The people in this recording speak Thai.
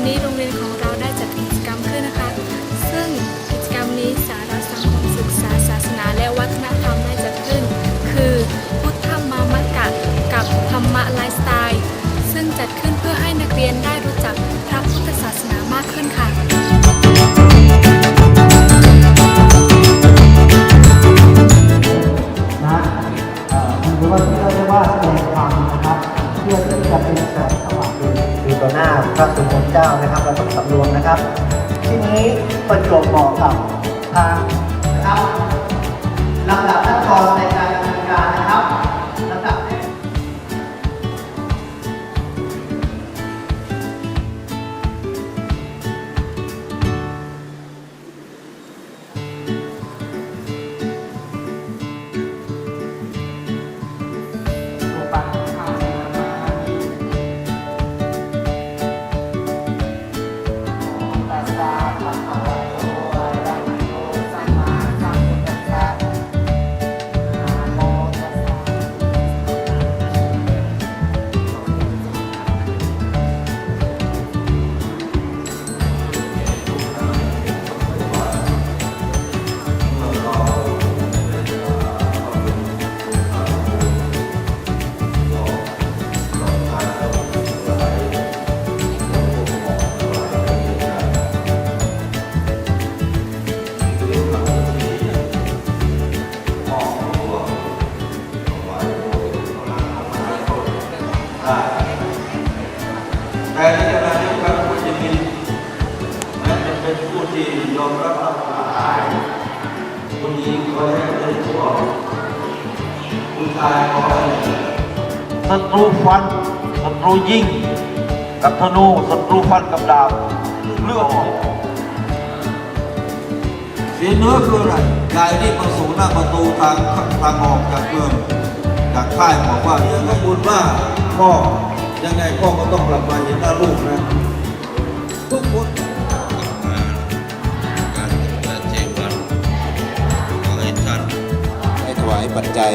วันนี้โรงเรียนของเราได้จัดกิจกรรมขึ้นนะคะ ซึ่งกิจกรรมนี้สาระสังคมศึกษาศาสนาและวัฒนธรรมได้จัดขึ้น คือพุทธมามักะกับธรรมะไลฟ์สไตล์ ซึ่งจัดขึ้นเพื่อให้นักเรียนได้รู้จักพระพุทธศาสนามากขึ้นค่ะนรือว่าที่เรียกว่าแสดงความนะครับ เพื่อที่จะเป็น สุโขเจ้านะครับเราต้องสำรวมนะครับ ที่นี้ประจวบเหมาะกับทางนะครับ การที่จะมาที่พระจะมีมันจะเป็นผู้ที่ยอมรับคอัตตาผู้หญิงก็ได้เป็นผู้ออกผู้ชายก็ได้ศัตรูฟันศัตรูยิงกับธนูศัตรูฟันกับดาบเลือกสีเนื้อคืออะไรกายที่ประสูหน้าประตูทางทางออกจากเมืองจากค่ายบอกว่าอย่างไรบุญว่าพ่อ ยังไงพ่อก็ต้องกลับมาเห็นหน้าลูกนะ ทุกคนการจัดเจวันขอให้ท่านให้ถวายปัจจัย